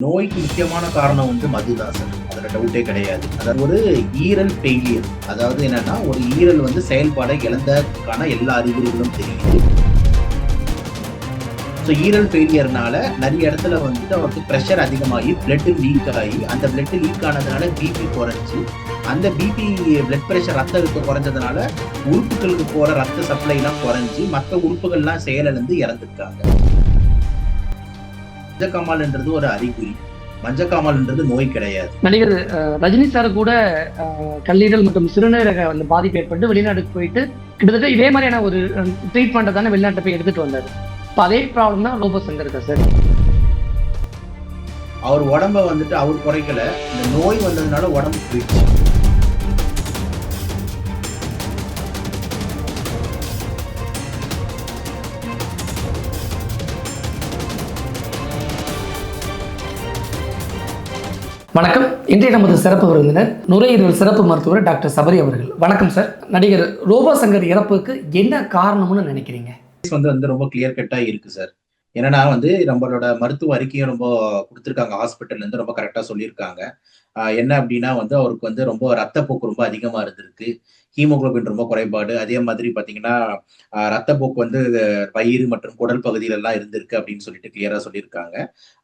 நோய்க்கு முக்கியமான காரணம் வந்து மதுதான் சார் அதில் டவுட்டே கிடையாது. அதாவது ஒரு ஈரல் ஃபெயிலியர் அதாவது என்னன்னா ஒரு ஈரல் வந்து செயல்பாடை இழந்ததுக்கான எல்லா அறிகுறிகளும் தெரியுது ஸோ ஈரல் ஃபெயிலியர்னால நிறைய இடத்துல வந்துட்டு அவருக்கு ப்ரெஷர் அதிகமாகி பிளட்டு லீக் ஆகி அந்த பிளட்டு லீக் ஆனதுனால பிபி குறைஞ்சி அந்த பிபி பிளட் ப்ரெஷர் ரத்த அழுத்தம் குறைஞ்சதுனால உறுப்புகளுக்கு போகிற ரத்த சப்ளைலாம் குறைஞ்சி மற்ற உறுப்புகள்லாம் செயலிழந்து இறந்துருக்காங்க. மஞ்சக்காமால்ன்றது ஒரு அறிகுறி. மஞ்சக்காமால்ன்றது நோய் கிடையாது. நடிகர் ரஜினி சார் கூட கல்லீரல் மற்றும் சிறுநீரக வந்து பாதிப்பு ஏற்பட்டு வெளிநாட்டுக்கு போயிட்டு கிட்டத்தட்ட இதே மாதிரியான ஒரு ட்ரீட்மெண்ட்டை தானே வெளிநாட்டை போய் எடுத்துட்டு வந்தாரு. இப்போ அதே ப்ராப்ளம் தான் ரோபோசங்கர் இருக்கா சார்? அவர் உடம்ப வந்துட்டு அவர் குறைக்கல. இந்த நோய் வந்ததுனால உடம்பு போயிடுச்சு. வணக்கம். இன்றைய நமது சிறப்பு விருந்தினர் நுரையீரல் சிறப்பு மருத்துவர் டாக்டர் சபரி அவர்கள். வணக்கம் சார். நடிகர் ரோபா சங்கர் இறப்புக்கு என்ன காரணம்னு நினைக்கிறீங்க? வந்து வந்து ரொம்ப கிளியர் கட்டா இருக்கு சார். என்னன்னா வந்து நம்மளோட மருத்துவ அறிக்கையும் ரொம்ப கொடுத்துருக்காங்க. ஹாஸ்பிட்டல்ல இருந்து ரொம்ப கரெக்டா சொல்லியிருக்காங்க. என்ன அப்படின்னா வந்து அவருக்கு வந்து ரொம்ப ரத்தப்போக்கு ரொம்ப அதிகமா இருந்திருக்கு. ஹீமோகுளோபின் ரொம்ப குறைபாடு. அதே மாதிரி பாத்தீங்கன்னா ரத்தப்போக்கு வந்து வயிறு மற்றும் குடல் பகுதியில எல்லாம் இருந்திருக்கு அப்படின்னு சொல்லிட்டு கிளியரா சொல்லியிருக்காங்க.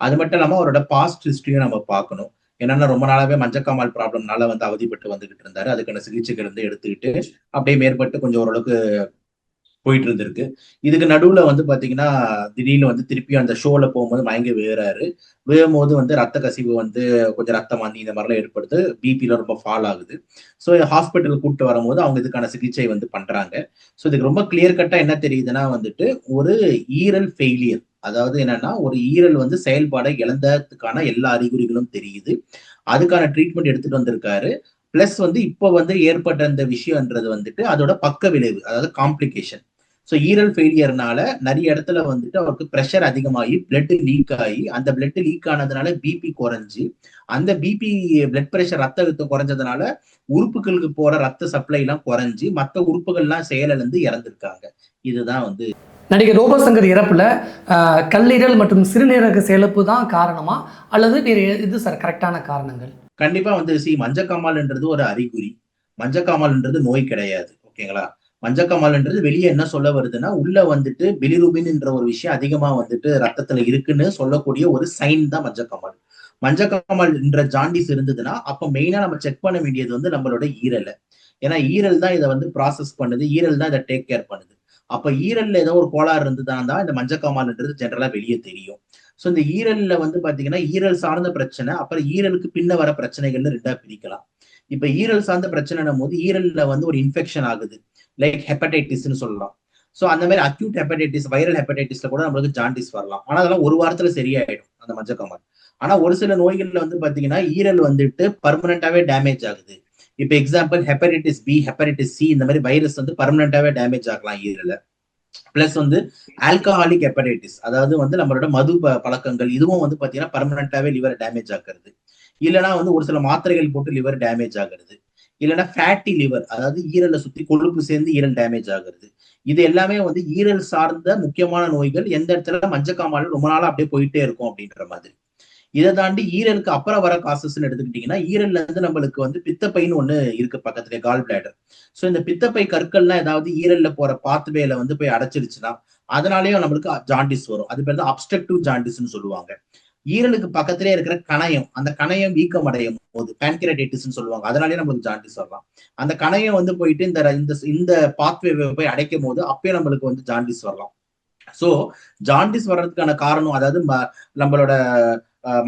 அது மட்டும் இல்லாம அவரோட பாஸ்ட் ஹிஸ்டரியும் நம்ம பார்க்கணும். என்னன்னா ரொம்ப நாளாவே மஞ்சக்காமல் ப்ராப்ளம்னால வந்து அவதிப்பட்டு வந்துகிட்டு இருந்தாரு. அதுக்கான சிகிச்சைகள் வந்து எடுத்துக்கிட்டு அப்படியே மேற்பட்டு கொஞ்சம் ஓரளவுக்கு போயிட்டு இருந்திருக்கு. இதுக்கு நடுவுல வந்து பாத்தீங்கன்னா திடீர்னு வந்து திருப்பி அந்த ஷோல போகும்போது மயங்கி விழுறாரு. விழும்போது வந்து ரத்த கசிவு வந்து கொஞ்சம் ரத்த மாந்தி இந்த மாதிரிலாம் ஏற்படுது. பிபில ரொம்ப ஃபால் ஆகுது. ஸோ ஹாஸ்பிட்டல் கூப்பிட்டு வரும்போது அவங்க இதுக்கான சிகிச்சை வந்து பண்றாங்க. ஸோ இதுக்கு ரொம்ப கிளியர் கட்டா என்ன தெரியுதுன்னா வந்துட்டு ஒரு ஈரல் ஃபெயிலியர் அதாவது என்னன்னா ஒரு ஈரல் வந்து செயல்பாடை இழந்ததுக்கான எல்லா அறிகுறிகளும் தெரியுது. அதுக்கான ட்ரீட்மெண்ட் எடுத்துட்டு வந்திருக்காரு. பிளஸ் வந்து இப்போ வந்து ஏற்பட்ட அந்த விஷயம்ன்றது வந்துட்டு அதோட பக்க விளைவு அதாவது காம்ப்ளிகேஷன் ஸோ ஈரல் ஃபெயிலியர்னால நிறைய இடத்துல வந்துட்டு அவருக்கு ப்ரெஷர் அதிகமாகி பிளட் லீக் ஆகி அந்த பிளட் லீக் ஆனதுனால பிபி குறைஞ்சி அந்த பிபி பிளட் ப்ரெஷர் ரத்த அழுத்தம் குறைஞ்சதுனால உறுப்புகளுக்கு போற ரத்த சப்ளை எல்லாம் குறைஞ்சி மற்ற உறுப்புகள்லாம் செயலிழந்து இறந்திருக்காங்க. இதுதான் வந்து நடிகர் ரோபசங்கர் இறப்புல கல்லீரல் மற்றும் சிறுநீரக செயலப்பு தான் காரணமா? அல்லது வேறு இது சார் கரெக்டான காரணங்கள்? கண்டிப்பா வந்து சி மஞ்சக்காமல்ன்றது ஒரு அறிகுறி. மஞ்சக்காமல்ன்றது நோய் கிடையாது ஓகேங்களா? மஞ்சக்காமல்ன்றது வெளியே என்ன சொல்ல வருதுன்னா உள்ள வந்துட்டு பிலிருபின்ன்ற ஒரு விஷயம் அதிகமா வந்துட்டு ரத்தத்துல இருக்குன்னு சொல்லக்கூடிய ஒரு சைன் தான் மஞ்சக்காமல். மஞ்சக்காமல் என்ற ஜாண்டிஸ் இருந்ததுன்னா அப்ப மெயினா நம்ம செக் பண்ண வேண்டியது வந்து நம்மளோட ஈரலை. ஏன்னா ஈரல் தான் இதை வந்து ப்ராசஸ் பண்ணுது ஈரல் தான் இதை டேக் கேர் பண்ணுது. அப்ப ஈரல்ல ஏதோ ஒரு கோளாறு இருந்ததுதான் தான் இந்த மஞ்சக்காமால்ன்றது ஜென்ரலா வெளியே தெரியும். ஸோ இந்த ஈரல்ல வந்து பாத்தீங்கன்னா ஈரல் சார்ந்த பிரச்சனை அப்புறம் ஈரலுக்கு பின்ன வர பிரச்சனைகள்னு ரெண்டா பிரிக்கலாம். இப்ப ஈரல் சார்ந்த பிரச்சனைன்னும் போது ஈரல்ல வந்து ஒரு இன்ஃபெக்ஷன் ஆகுது. லைக் ஹெப்படைட்டிஸ்னு சொல்லலாம். ஸோ அந்த மாதிரி அக்யூட் ஹெப்படைட்டிஸ் வைரல் ஹெப்படைட்டிஸ்ல கூட நம்மளுக்கு ஜாண்டிஸ் வரலாம். ஆனா அதெல்லாம் ஒரு வாரத்துல சரியாயிடும் அந்த மஞ்சக்காமல் ஆனா ஒரு சில நோய்கள்ல வந்து பாத்தீங்கன்னா ஈரல் வந்துட்டு பர்மனண்டாவே டேமேஜ் ஆகுது. இப்ப example hepatitis B hepatitis C இந்த மாதிரி வைரஸ் வந்து பர்மனண்டாவே டேமேஜ் ஆகலாம் ஈரல. பிளஸ் வந்து ஆல்கஹாலிக் ஹெப்படைட்டிஸ் அதாவது வந்து நம்மளோட மது ப- பழக்கங்கள் இதுவும் வந்து பாத்தீங்கன்னா பர்மனண்டாவே லிவர் டேமேஜ் ஆகிறது இல்லைன்னா வந்து ஒரு சில மாத்திரைகள் போட்டு லிவர் டேமேஜ் ஆகுறது. இல்லைன்னா ஃபேட்டி லிவர் அதாவது ஈரலை சுத்தி கொழுப்பு சேர்ந்து ஈரல் டேமேஜ் ஆகுறது. இது எல்லாமே வந்து ஈரல் சார்ந்த முக்கியமான நோய்கள் எந்த இடத்துல மஞ்சக்காமால ரொம்ப நாளா அப்படியே போயிட்டே இருக்கும் அப்படின்ற மாதிரி. இதை தாண்டி ஈரலுக்கு அப்புறம் வர காசஸ்ன்னு எடுத்துக்கிட்டீங்கன்னா ஈரல்ல இருந்து நம்மளுக்கு வந்து பித்தப்பைன்னு ஒண்ணு இருக்கு பக்கத்துல கால் பிளாடர் சோ இந்த பித்தப்பை கற்கள்லாம் ஏதாவது ஈரல்ல போற பாத்வேல வந்து போய் அடைச்சிருச்சுன்னா அதனாலயும் நம்மளுக்கு ஜாண்டிஸ் வரும். அது பேர் தான் அப்ஸ்ட்ரக்டிவ் ஜாண்டிஸ்னு சொல்லுவாங்க. ஈரலுக்கு பக்கத்திலே இருக்கிற கணையம் அந்த கணையம் வீக்கம் அடையும் போது பேன்கிரடைட்டிஸ்ன்னு சொல்லுவாங்க. அதனாலயே நம்மளுக்கு ஜாண்டிஸ் வரலாம். அந்த கணையம் வந்து போயிட்டு இந்த இந்த இந்த பாத்வே போய் அடைக்கும் போது அப்பயே நம்மளுக்கு வந்து ஜாண்டிஸ் வரலாம். சோ ஜாண்டிஸ் வர்றதுக்கான காரணம் அதாவது ம- நம்மளோட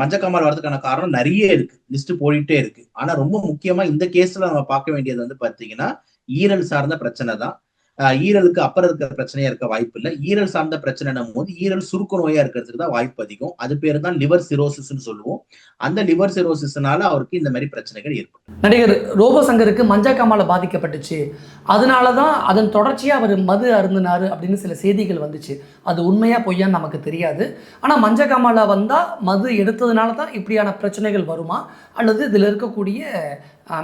மஞ்சக்காமல் வர்றதுக்கான காரணம் நிறைய இருக்கு. லிஸ்ட் போயிட்டே இருக்கு. ஆனா ரொம்ப முக்கியமா இந்த கேஸ்ல நம்ம பார்க்க வேண்டியது வந்து பாத்தீங்கன்னா ஈரல் சார்ந்த பிரச்சனை தான். ஈரலுக்கு அப்புறம் இருக்கிற பிரச்சனையா இருக்க வாய்ப்பு இல்லை. ஈரல் சார்ந்த பிரச்சனைனும் போது ஈரல் சுருக்க நோயா இருக்கிறதுக்கு தான் வாய்ப்பு அதிகம். அது பேர் தான் லிவர் சிரோசிஸ்ன்னு சொல்லுவோம். அந்த லிவர் சிரோசிஸ்னால அவருக்கு இந்த மாதிரி பிரச்சனைகள் ஏற்படும். நடிகர் ரோபோசங்கருக்கு மஞ்சக்காமால பாதிக்கப்பட்டுச்சு. அதனால தான் அதன் தொடர்ச்சியாக அவர் மது அருந்தினாரு அப்படின்னு சில செய்திகள் வந்துச்சு. அது உண்மையா பொய்யான்னு நமக்கு தெரியாது. ஆனால் மஞ்சக்காமால வந்தால் மது எடுத்ததுனால தான் இப்படியான பிரச்சனைகள் வருமா? அல்லது இதில் இருக்கக்கூடிய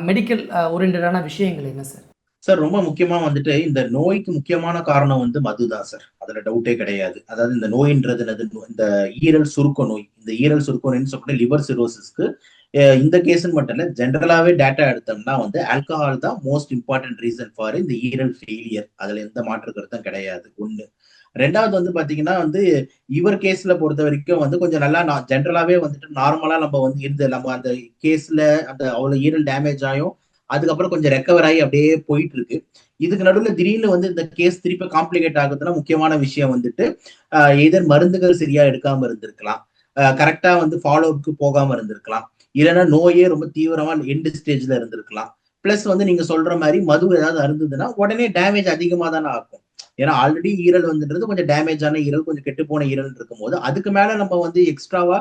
மெடிக்கல் ஓரியன்டான விஷயங்கள் என்ன சார் சார் ரொம்ப முக்கியமா வந்துட்டு இந்த நோய்க்கு முக்கியமான காரணம் வந்து மதுதான் சார். அதுல டவுட்டே கிடையாது. அதாவது இந்த நோயின்றது என்னது? இந்த ஈரல் சுருக்க நோய். இந்த ஈரல் சுருக்க நோய்னு சொல்லக்கூடிய லிவர் சிரோசிஸ்க்கு இந்த கேஸ்ன்னு மட்டும் இல்ல ஜென்ரலாவே டேட்டா எடுத்தோம்னா வந்து ஆல்கஹால் தான் மோஸ்ட் இம்பார்ட்டன்ட் ரீசன் ஃபார் இந்த ஈரல் ஃபெயிலியர் அதுல எந்த மாற்று கருத்தும் கிடையாது. ஒண்ணு. ரெண்டாவது வந்து பாத்தீங்கன்னா வந்து இவர் கேஸ்ல பொறுத்த வரைக்கும் வந்து கொஞ்சம் நல்லா ஜென்ரலாவே வந்துட்டு நார்மலா நம்ம வந்து இருந்து நம்ம அந்த கேஸ்ல அந்த அவ்வளவு ஈரல் டேமேஜ் ஆயும் அதுக்கப்புறம் கொஞ்சம் ரெக்கவர் ஆகி அப்படியே போயிட்டு இருக்கு இதுக்கு நடுவில் திடீர்னு வந்து இந்த கேஸ் திருப்பி காம்ப்ளிகேட் ஆகுதுன்னா முக்கியமான விஷயம் வந்துட்டு எதர் மருந்துகள் சரியா எடுக்காம இருந்திருக்கலாம். கரெக்டா வந்து ஃபாலோஅப்க்கு போகாம இருந்திருக்கலாம். இல்லைன்னா நோயே ரொம்ப தீவிரமா எண்டு ஸ்டேஜ்ல இருந்திருக்கலாம். பிளஸ் வந்து நீங்க சொல்ற மாதிரி மது ஏதாவது அருந்ததுன்னா உடனே டேமேஜ் அதிகமா தானே ஆகும். ஏன்னா ஆல்ரெடி ஈரல் வந்துன்றது கொஞ்சம் டேமேஜான ஈரல் கொஞ்சம் கெட்டு போன ஈரல் இருக்கும் போது அதுக்கு மேல நம்ம வந்து எக்ஸ்ட்ராவா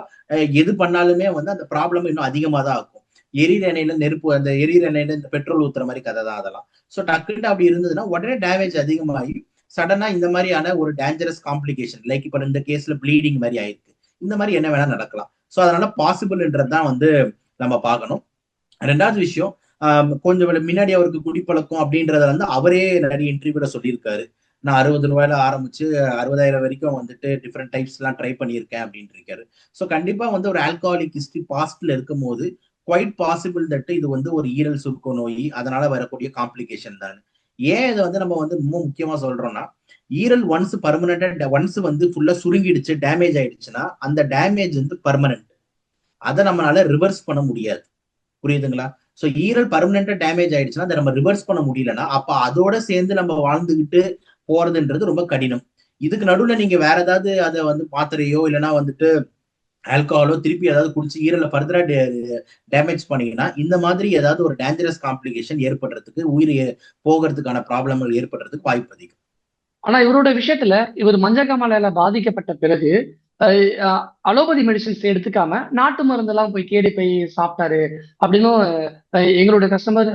எது பண்ணாலுமே வந்து அந்த ப்ராப்ளம் இன்னும் அதிகமா தான் ஆகும். எரியிற எண்ணெயில நெருப்பு அந்த எரியிற எண்ணெயில இந்த பெட்ரோல் ஊத்துற மாதிரி கதை தான் அதெல்லாம். ஸோ டக்குன்னு அப்படி இருந்ததுன்னா உடனே டேமேஜ் அதிகமாகி சடனா இந்த மாதிரியான ஒரு டேஞ்சரஸ் காம்ப்ளிகேஷன் லைக் இப்போ இந்த கேஸ்ல ப்ளீடிங் மாதிரி ஆயிருக்கு. இந்த மாதிரி என்ன வேணா நடக்கலாம். ஸோ அதனால பாசிபிள்ன்றது தான் வந்து நம்ம பார்க்கணும். ரெண்டாவது விஷயம் கொஞ்சம் முன்னாடி அவருக்கு குடிப்பழக்கம் அப்படின்றத வந்து அவரே நிறைய இன்டர்வியூல சொல்லியிருக்காரு. நான் அறுபது ரூபாயில ஆரம்பிச்சு அறுபதாயிரம் வரைக்கும் வந்துட்டு டிஃப்ரெண்ட் டைப்ஸ் எல்லாம் ட்ரை பண்ணியிருக்கேன் அப்படின்னு இருக்காரு. ஸோ கண்டிப்பா வந்து ஒரு ஆல்கஹாலிக் ஹிஸ்டரி பாஸ்ட்ல இருக்கும் போது குவைட் பாசிபிள் தட்டு இது வந்து ஒரு ஈரல் சுருக்க நோய் அதனால வரக்கூடிய காம்ப்ளிகேஷன் தான். ஏன் இதை வந்து நம்ம வந்து ரொம்ப முக்கியமா சொல்றோம்னா ஈரல் ஒன்ஸ் பர்மனண்டா ஒன்ஸ் வந்து ஃபுல்லா சுருங்கிடுச்சு டேமேஜ் ஆயிடுச்சுன்னா அந்த டேமேஜ் வந்து பர்மனன்ட் அதை நம்மளால ரிவர்ஸ் பண்ண முடியாது. புரியுதுங்களா? ஸோ ஈரல் பர்மனண்டா டேமேஜ் ஆயிடுச்சுன்னா அதை நம்ம ரிவர்ஸ் பண்ண முடியலன்னா அப்ப அதோட சேர்ந்து நம்ம வாழ்ந்துகிட்டு போறதுன்றது ரொம்ப கடினம். இதுக்கு நடுவுல நீங்க வேற ஏதாவது அதை வந்து மாத்திரையோ இல்லைன்னா வந்துட்டு ஆல்கஹாலோ திருப்பி ஏதாவது குடிச்சு ஈரல ஃபர்தரா டேமேஜ் பண்ணீங்கன்னா இந்த மாதிரி ஏதாவது ஒரு டேஞ்சரஸ் காம்ப்ளிகேஷன் ஏற்படுறதுக்கு உயிர் போகிறதுக்கான ப்ராப்ளங்கள் ஏற்படுறதுக்கு வாய்ப்பு அதிகம். ஆனா இவரோட விஷயத்துல இவர் மஞ்சக்காமலையில பாதிக்கப்பட்ட பிறகு அலோபதி மெடிசின்ஸ் எடுத்துக்காம நாட்டு மருந்தெல்லாம் போய் கேடி போய் சாப்பிட்டாரு அப்படின்னும் எங்களுடைய கஸ்டமர்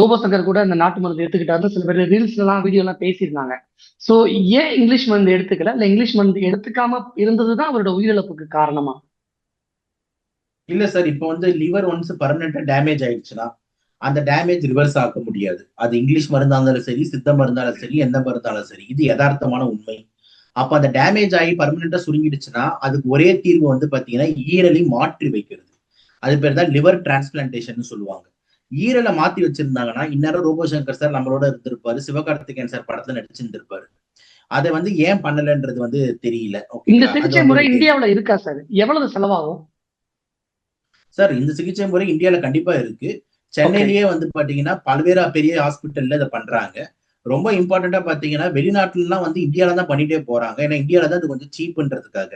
ரோபோசங்கர் கூட அந்த நாட்டு மருந்து எடுத்துக்கிட்டாருன்னு சில பேர் ரீல்ஸ் எல்லாம் வீடியோ எல்லாம் பேசியிருந்தாங்க. சோ ஏன் இங்கிலீஷ் மருந்து எடுத்துக்கல? இல்ல இங்கிலீஷ் மருந்து எடுத்துக்காம இருந்ததுதான் அவரோட உயிரிழப்புக்கு காரணமா? இல்ல சார் இப்போ வந்து லிவர் ஒன்ஸ் பர்மனண்டா டேமேஜ் ஆயிடுச்சுன்னா அந்த டேமேஜ் ரிவர்ஸ் ஆக்க முடியாது. அது இங்கிலீஷ் மருந்தா இருந்தாலும் சரி சித்த மருந்தாலும் சரி எந்த மருந்தாலும் சரி இது யதார்த்தமான உண்மை. அப்ப அந்த டேமேஜ் ஆகி பர்மனண்டா சுருங்கிடுச்சுன்னா அதுக்கு ஒரே தீர்வு வந்து பாத்தீங்கன்னா ஈரலை மாற்றி வைக்கிறது. அது பேர் தான் லிவர் டிரான்ஸ்பிளான்டேஷன் சொல்லுவாங்க. ஈரலை மாத்தி வச்சிருந்தாங்கன்னா இந்நேரம் ரோபோசங்கர் சார் நம்மளோட இருந்திருப்பாரு. சிவகார்த்திகேயன் சார் படத்துல நடிச்சிருந்திருப்பாரு. அதை வந்து ஏன் பண்ணலன்றது வந்து தெரியல. இந்த சிகிச்சை முறை இந்தியாவில இருக்கா சார் எவ்வளவு செலவாகும்? சார் இந்த சிகிச்சை முறை இந்தியாவில கண்டிப்பா இருக்கு. சென்னையிலேயே வந்து பாத்தீங்கன்னா பல்வேறு பெரிய ஹாஸ்பிட்டல்ல இதை பண்றாங்க. ரொம்ப இம்பார்ட்டண்டா பாத்தீங்கன்னா வெளிநாட்டுலாம் வந்து இந்தியால தான் பண்ணிட்டே போறாங்க. ஏன்னா இந்தியால தான் அது கொஞ்சம் சீப்புன்றதுக்காக.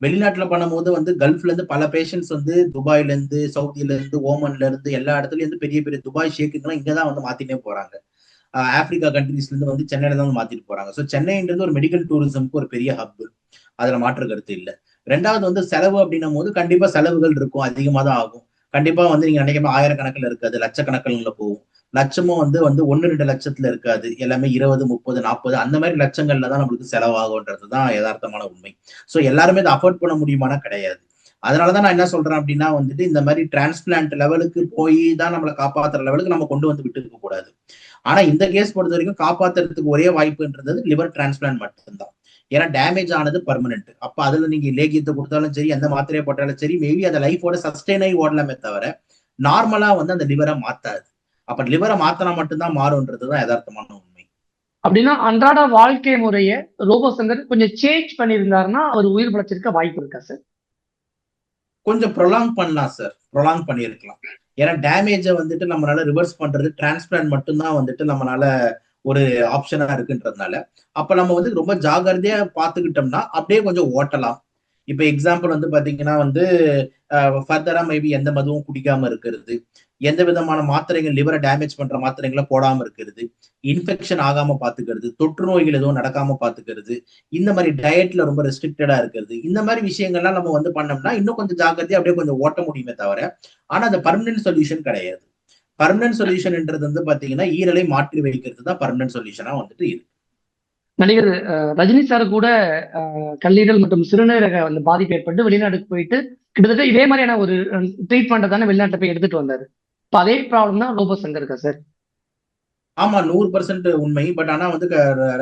வெளிநாட்டுல பண்ணும்போது வந்து கல்ஃப்ல இருந்து பல பேஷண்ட்ஸ் வந்து துபாயில இருந்து சவுதியில இருந்து ஓமன்ல இருந்து எல்லா இடத்துலயும் இருந்து பெரிய பெரிய துபாய் ஷேக்குங்கெல்லாம் இங்கதான் வந்து மாத்திட்டே போறாங்க. ஆப்பிரிக்கா கண்ட்ரீஸ்ல இருந்து வந்து சென்னையில தான் வந்து மாத்திட்டு போறாங்க. ஸோ சென்னைன்றது ஒரு மெடிக்கல் டூரிசம்க்கு ஒரு பெரிய ஹப் அதுல மாற்று கருத்து இல்லை. ரெண்டாவது வந்து செலவு அப்படின்னும் போது கண்டிப்பா செலவுகள் இருக்கும். அதிகமா தான் ஆகும். கண்டிப்பா வந்து நீங்க நினைக்கிற ஆயிரக்கணக்கில் இருக்காது லட்சக்கணக்கில் போகும். லட்சமும் வந்து வந்து ஒன்று ரெண்டு லட்சத்துல இருக்காது. எல்லாமே இருபது முப்பது நாற்பது அந்த மாதிரி லட்சங்கள்ல தான் நம்மளுக்கு செலவாகும்ன்றது தான் யதார்த்தமான உண்மை. ஸோ எல்லாருமே இதை அஃபோர்ட் பண்ண முடியுமானா கிடையாது. அதனாலதான் நான் என்ன சொல்றேன் அப்படின்னா வந்துட்டு இந்த மாதிரி டிரான்ஸ்பிளான்ட் லெவலுக்கு போய் தான் நம்மளை காப்பாத்துற லெவலுக்கு நம்ம கொண்டு வந்து விட்டு இருக்க கூடாது. ஆனா இந்த கேஸ் பொறுத்த வரைக்கும் காப்பாத்துறதுக்கு ஒரே வாய்ப்புன்றது லிவர் டிரான்ஸ்பிளான்ட் மட்டும்தான். ஏன்னா டேமேஜ் ஆனது பர்மனெண்ட் அப்ப அதுல நீங்க லேகியத்தை கொடுத்தாலும் சரி எந்த மாத்திரையை போட்டாலும் சரி மேபி அந்த லைஃபோட சஸ்டெயின் ஆகி ஓடலாமே தவிர நார்மலா வந்து அந்த லிவரை மாத்தாது. அப்ப லிவரை மாத்தினா மட்டும்தான் மாறும்ன்றதுதான் யதார்த்தமான உண்மை. அப்படின்னா அன்றாட வாழ்க்கை முறைய ரோபோசங்கர் கொஞ்சம் சேஞ்ச் பண்ணியிருந்தாருன்னா அவர் உயிர் பிழைச்சிருக்க வாய்ப்பு இருக்கா சார் கொஞ்சம் ப்ரொலாங் பண்ணலாம் சார் ப்ரொலாங் பண்ணியிருக்கலாம். ஏன்னா டேமேஜை வந்துட்டு நம்மளால ரிவர்ஸ் பண்றது டிரான்ஸ்பிளான்ட் மட்டும்தான் வந்துட்டு நம்மளால ஒரு ஆப்ஷனா இருக்குன்றதுனால. அப்ப நம்ம வந்து ரொம்ப ஜாகிரதையா பாத்துக்கிட்டோம்னா அப்படியே கொஞ்சம் ஓட்டலாம். இப்ப எக்ஸாம்பிள் வந்து பாத்தீங்கன்னா வந்து ஃபர்தரா மேபி எந்த மதுவும் குடிக்காம இருக்கிறது. எந்த விதமான மாத்திரைகள் லிவரை டேமேஜ் பண்ற மாத்திரைகளை போடாம இருக்கிறது. இன்ஃபெக்ஷன் ஆகாம பாத்துக்கிறது. தொற்று நோய்கள் எதுவும் நடக்காம பாத்துக்கிறது. இந்த மாதிரி டயட்ல ரொம்ப ரெஸ்ட்ரிக்டடா இருக்கிறது. இந்த மாதிரி விஷயங்கள்லாம் நம்ம வந்து பண்ணோம்னா இன்னும் கொஞ்சம் ஜாக்கிரதையா அப்படியே கொஞ்சம் ஓட்ட முடியுமே தவிர ஆனா அந்த பர்மனன்ட் சொல்யூஷன் கிடையாது. பர்மனன்ட் சொல்யூஷன்ன்றது வந்து பாத்தீங்கன்னா ஈரலை மாற்றி வைக்கிறது தான் பர்மனன்ட் சொல்யூஷனா வந்துட்டு இருக்கு. நடிகர் ரஜினி சார் கூட கல்லீரல் மற்றும் சிறுநீரக வந்து பாதிப்பு ஏற்பட்டு வெளிநாட்டுக்கு போயிட்டு கிட்டத்தட்ட இதே மாதிரியான ஒரு ட்ரீட்மெண்ட்டை தானே வெளிநாட்டில் போய் எடுத்துட்டு வந்தாரு. இப்போ அதே ப்ராப்ளம் தான் ரோபோ இருக்கா சார் ஆமா நூறு பர்சன்ட் உண்மை. பட் ஆனா வந்து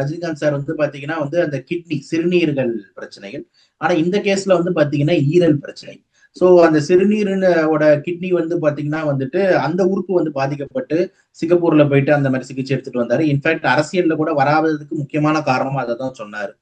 ரஜினிகாந்த் சார் வந்து பாத்தீங்கன்னா வந்து அந்த கிட்னி சிறுநீர்கள் பிரச்சனைகள். ஆனா இந்த கேஸ்ல வந்து பாத்தீங்கன்னா ஈரல் பிரச்சனை. ஸோ அந்த சிறுநீரோட கிட்னி வந்து பாத்தீங்கன்னா வந்துட்டு அந்த உறுப்பு வந்து பாதிக்கப்பட்டு சிங்கப்பூர்ல போயிட்டு அந்த மாதிரி சிகிச்சை எடுத்துட்டு வந்தாரு. இன்ஃபேக்ட் அரசியல்ல கூட வராததுக்கு முக்கியமான காரணமா அதை தான் சொன்னாரு.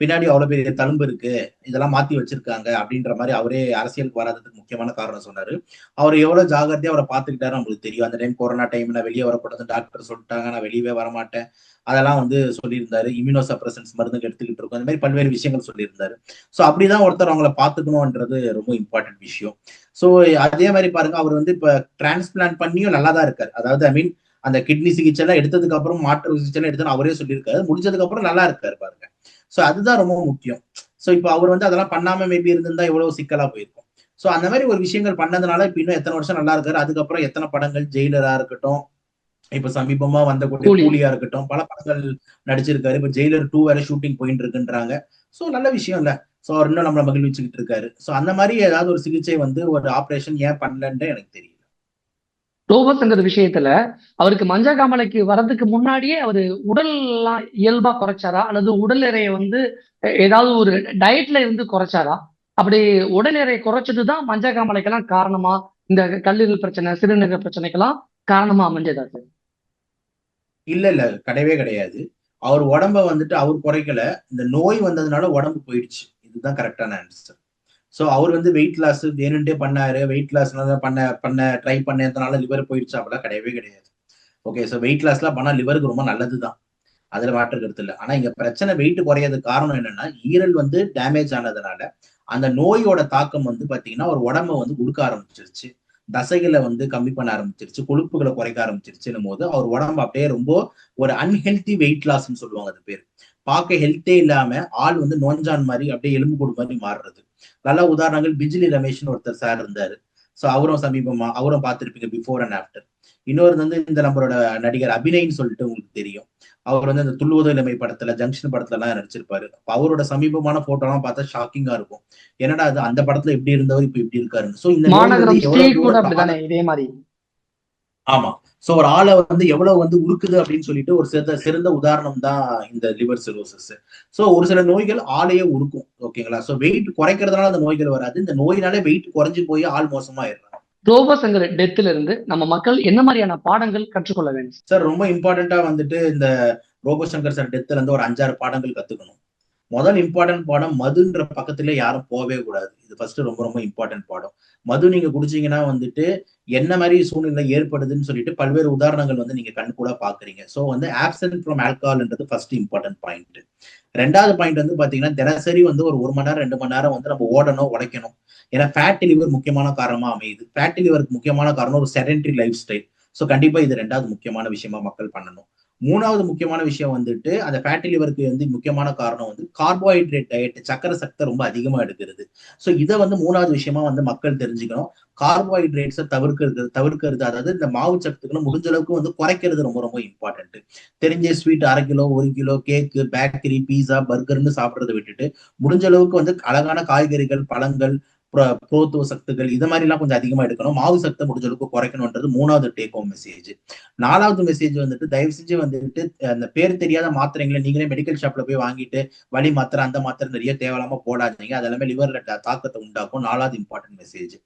பின்னாடி அவ்வளவு பெரிய தழும்பு இருக்கு இதெல்லாம் மாத்தி வச்சிருக்காங்க அப்படின்ற மாதிரி அவரே அரசியலுக்கு வராததுக்கு முக்கியமான காரணம் சொன்னாரு. அவர் எவ்வளவு ஜாகிரதையா அவரை பாத்துக்கிட்டாரு நம்மளுக்கு தெரியும். அந்த டைம் கொரோனா டைம் நான் வெளியே வரக்கூடாது டாக்டர் சொல்லிட்டாங்க. நான் வெளியவே வரமாட்டேன். அதெல்லாம் வந்து சொல்லியிருந்தாரு. இம்யூனோ சப்ரசன்ஸ் மருந்துக்கு எடுத்துக்கிட்டு இருக்கோம். அந்த மாதிரி பல்வேறு விஷயங்கள் சொல்லியிருந்தாரு. ஸோ அப்படிதான் ஒருத்தர் அவங்கள பாத்துக்கணும்ன்றது ரொம்ப இம்பார்ட்டன்ட் விஷயம். ஸோ அதே மாதிரி பாருங்க அவர் வந்து இப்ப டிரான்ஸ்பிளான்ட் பண்ணியும் நல்லா தான் இருக்காரு. அதாவது ஐ மீன் அந்த கிட்னி சிகிச்சை எல்லாம் எடுத்ததுக்கு அப்புறம் மாற்று சிகிச்சை எடுத்து அவரே சொல்லியிருக்காரு. முடிஞ்சதுக்கு அப்புறம் நல்லா இருக்காரு பாருங்க. ஸோ அதுதான் ரொம்ப முக்கியம். ஸோ இப்போ அவர் வந்து அதெல்லாம் பண்ணாம மேபி இருந்திருந்தா எவ்வளவு சிக்கலா போயிருக்கும். ஸோ அந்த மாதிரி ஒரு விஷயங்கள் பண்ணதுனால இப்ப இன்னும் எத்தனை வருஷம் நல்லா இருக்காரு. அதுக்கப்புறம் எத்தனை படங்கள் ஜெயிலரா இருக்கட்டும் இப்ப சமீபமா வந்த. கூலியா இருக்கட்டும் பல படங்கள் நடிச்சிருக்காரு. இப்ப ஜெயிலர் டூ வேற ஷூட்டிங் போயிட்டு இருக்குன்றாங்க. சோ நல்ல விஷயம் இல்ல. சோ அவர் இன்னும் நம்மள மகிழ்விச்சுக்கிட்டு இருக்காரு. சோ அந்த மாதிரி ஏதாவது ஒரு சிகிச்சை வந்து ஒரு ஆபரேஷன் ஏன் பண்ணலன்னு எனக்கு தெரியல. ரோபோட்ங்கிற விஷயத்துல அவருக்கு மஞ்சள் காமலைக்கு வர்றதுக்கு முன்னாடியே அவர் உடல்லாம் இயல்பா குறைச்சாரா? அல்லது உடல் எறையை வந்து ஏதாவது ஒரு டயட்ல இருந்து குறைச்சாரா? அப்படி உடல் எடையை குறைச்சதுதான் மஞ்சள் காமலைக்கெல்லாம் காரணமா இந்த கல்லீரல் பிரச்சனை சிறுநீரக பிரச்சனைக்கெல்லாம் காரணமா அமைஞ்சதா சார்? இல்ல இல்ல. கிடையவே கிடையாது. அவர் உடம்ப வந்துட்டு அவர் குறைக்கல. இந்த நோய் வந்ததுனால உடம்பு போயிடுச்சு. இதுதான் கரெக்டான ஆன்சர் ஸோ அவர் வந்து வெயிட் லாஸ் வேணுன்ட்டே பண்ணாரு. வெயிட் லாஸ் பண்ண பண்ண ட்ரை பண்ணதுனால லிவர் போயிடுச்சு அப்படிலாம் கிடையவே கிடையாது. ஓகே ஸோ வெயிட் லாஸ்லாம் பண்ணால் லிவருக்கு ரொம்ப நல்லது தான். அதில் மாற்று கருத்து இல்லை. ஆனால் இங்கே பிரச்சனை வெயிட் குறையறதுக்கு காரணம் என்னன்னா ஈரல் வந்து டேமேஜ் ஆனதுனால அந்த நோயோட தாக்கம் வந்து பார்த்தீங்கன்னா ஒரு உடம்ப வந்து கொடுக்க ஆரம்பிச்சிருச்சு. தசைகளை வந்து கம்மி பண்ண ஆரம்பிச்சிருச்சு. கொழுப்புகளை குறைக்க ஆரம்பிச்சிருச்சுன்னும் போது அவர் உடம்பு அப்படியே ரொம்ப ஒரு அன்ஹெல்தி வெயிட் லாஸ்ன்னு சொல்லுவாங்க அது பேர். பார்க்க ஹெல்த்தே இல்லாம ஆள் வந்து நோஞ்சான் மாதிரி அப்படியே எலும்பு கூடு மாதிரி மாறுறது. நல்ல உதாரணங்கள் பிஜிலி ரமேஷ்னு ஒருத்தர் சார் இருந்தாரு. சோ அவரும் சமீபமா அவரும் பார்த்திருப்பீங்க பிஃபோர் அண்ட் ஆஃப்டர் இன்னொரு வந்து இந்த நம்மளோட நடிகர் அபிநய்ன்னு சொல்லிட்டு உங்களுக்கு தெரியும். அவர் வந்து இந்த துள்ளுவதோ இளமை படத்துல ஜங்ஷன் படத்துல எல்லாம் நடிச்சிருப்பாரு அவரோட சமீபமான போட்டோ எல்லாம் பார்த்தா ஷாக்கிங்கா இருக்கும். என்னடா அது அந்த படத்துல எப்படி இருந்தவர் இப்ப இப்படி இருக்காருன்னு. சோ இந்த ஆமா. சோ ஒரு ஆளை வந்து எவ்வளவு வந்து உருக்குது அப்படின்னு சொல்லிட்டு ஒரு சிறந்த சிறந்த உதாரணம் தான் இந்த லிவர் சிரோசிஸ் சோ ஒரு சில நோய்கள் ஆளையே உருக்கும் ஓகேங்களா சோ வெயிட் குறைக்கிறதுனால அந்த நோய்கள் வராது. இந்த நோயினாலே வெயிட் குறைஞ்சு போய் ஆள் மோசமாயிடுறாங்க. ரோபோசங்கர் டெத்துல இருந்து நம்ம மக்கள் என்ன மாதிரியான பாடங்கள் கற்றுக்கொள்ள வேண்டும்? சார் ரொம்ப இம்பார்ட்டண்டா வந்துட்டு இந்த ரோபோ சங்கர் சார் டெத்துல இருந்து ஒரு அஞ்சாறு பாடங்கள் கத்துக்கணும். முதல் இம்பார்ட்டன்ட் பாடம் மதுன்ற பக்கத்துல யாரும் போகவே கூடாது. இது ஃபர்ஸ்ட் ரொம்ப ரொம்ப இம்பார்ட்டன்ட் பாடம். மது நீங்க குடிச்சீங்கன்னா வந்துட்டு என்ன மாதிரி சூழ்நிலை ஏற்படுதுன்னு சொல்லிட்டு பல்வேறு உதாரணங்கள் வந்து நீங்க கண் கூட பாக்குறீங்க. சோ வந்து ஆப்சன்ட் ஃப்ரம் ஆல்கஹால்ன்றது ஃபர்ஸ்ட் இம்பார்ட்டன்ட் பாயிண்ட் ரெண்டாவது பாயிண்ட் வந்து பாத்தீங்கன்னா தினசரி வந்து ஒரு ஒரு மணி நேரம் ரெண்டு மணி நேரம் வந்து நம்ம ஓடணும் உழைக்கணும் ஏன்னா ஃபேட்டி லிவர் முக்கியமான காரணமா அமையுது. ஃபேட்டி லிவருக்கு முக்கியமான காரணம் ஒரு செடென்ட்ரி லைஃப் ஸ்டைல் ஸோ கண்டிப்பா இது ரெண்டாவது முக்கியமான விஷயமா மக்கள் பண்ணணும். மூணாவது முக்கியமான விஷயம் வந்துட்டு அந்த ஃபேட்டி லிவருக்கு வந்து முக்கியமான காரணம் வந்து கார்போஹைட்ரேட் டயட் சக்கரை சக்தி ரொம்ப அதிகமா எடுக்கிறது. ஸோ இதை வந்து மூணாவது விஷயமா வந்து மக்கள் தெரிஞ்சுக்கணும். கார்போஹைட்ரேட்ஸை தவிர்க்கிறது தவிர்க்கிறது அதாவது இந்த மாவு சத்துக்களை முடிஞ்ச அளவுக்கு வந்து குறைக்கிறது ரொம்ப ரொம்ப இம்பார்ட்டன்ட் தெரிஞ்ச ஸ்வீட் அரை கிலோ ஒரு கிலோ கேக்கு பேக்கரி பீஸா பர்கர்னு சாப்பிட்றதை விட்டுட்டு முடிஞ்ச அளவுக்கு வந்து அழகான காய்கறிகள் பழங்கள் புரோத்துவ சத்துக்கள் இது மாதிரி எல்லாம் கொஞ்சம் அதிகமா எடுக்கணும். மாவு சத்தை முடிஞ்ச அளவுக்கு குறைக்கணும்ன்றது மூணாவது டேக் ஹோம் மெசேஜ் நாலாவது மெசேஜ் வந்துட்டு தயவு செஞ்சு வந்துட்டு அந்த பேர் தெரியாத மாத்திரைங்களை நீங்களே மெடிக்கல் ஷாப்ல போய் வாங்கிட்டு வலி மாத்திரை அந்த மாத்திரை நிறைய தேவையில்லாம போடாதீங்க. அதெல்லாமே லிவர்ல தாக்கத்தை உண்டாக்கும். நாலாவது important message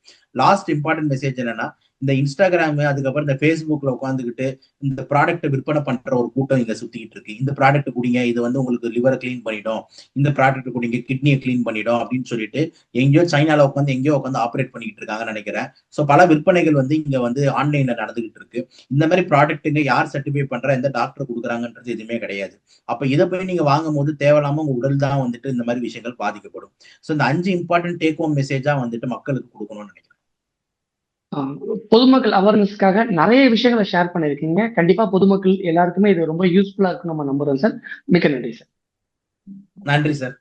last important message என்னன்னா இந்த இன்ஸ்டாகிராம் அதுக்கப்புறம் இந்த ஃபேஸ்புக்ல உட்காந்துக்கிட்டு இந்த ப்ராடக்ட்டை விற்பனை பண்ற ஒரு கூட்டம் இங்க சுத்திக்கிட்டு இருக்கு. இந்த ப்ராடக்ட் குடிங்க இது வந்து உங்களுக்கு லிவரை கிளீன் பண்ணிடும். இந்த ப்ராடக்ட் குடிங்க கிட்னியை கிளீன் பண்ணிடும் அப்படின்னு சொல்லிட்டு எங்கேயோ சைனால உட்காந்து எங்கேயோ உட்காந்து ஆப்ரேட் பண்ணிக்கிட்டு இருக்காங்கன்னு நினைக்கிறேன். ஸோ பல விற்பனைகள் வந்து இங்க வந்து ஆன்லைன்ல நடந்துகிட்டு இருக்கு. இந்த மாதிரி ப்ராடக்ட்டுங்க யார் சர்டிஃபை பண்ணுற எந்த டாக்டர் கொடுக்குறாங்கன்றது எதுவுமே கிடையாது. அப்ப இதை போய் நீங்க வாங்கும் போது தேவையில்லாம உங்க உடல் தான் வந்துட்டு இந்த மாதிரி விஷயங்கள் பாதிக்கப்படும். ஸோ இந்த அஞ்சு இம்பார்ட்டன்ட் டேக் ஹோம் மெசேஜா வந்துட்டு மக்களுக்கு கொடுக்கணும்னு நினைக்கிறேன். பொதுமக்கள் அவேர்னஸ்க்காக நிறைய விஷயங்களை ஷேர் பண்ணிருக்கீங்க கண்டிப்பா பொதுமக்கள் எல்லாருக்குமே இது ரொம்ப யூஸ்ஃபுல்லா இருக்கும் நம்ம நம்புறோம் சார் மிக்க நன்றி சார் நன்றி சார்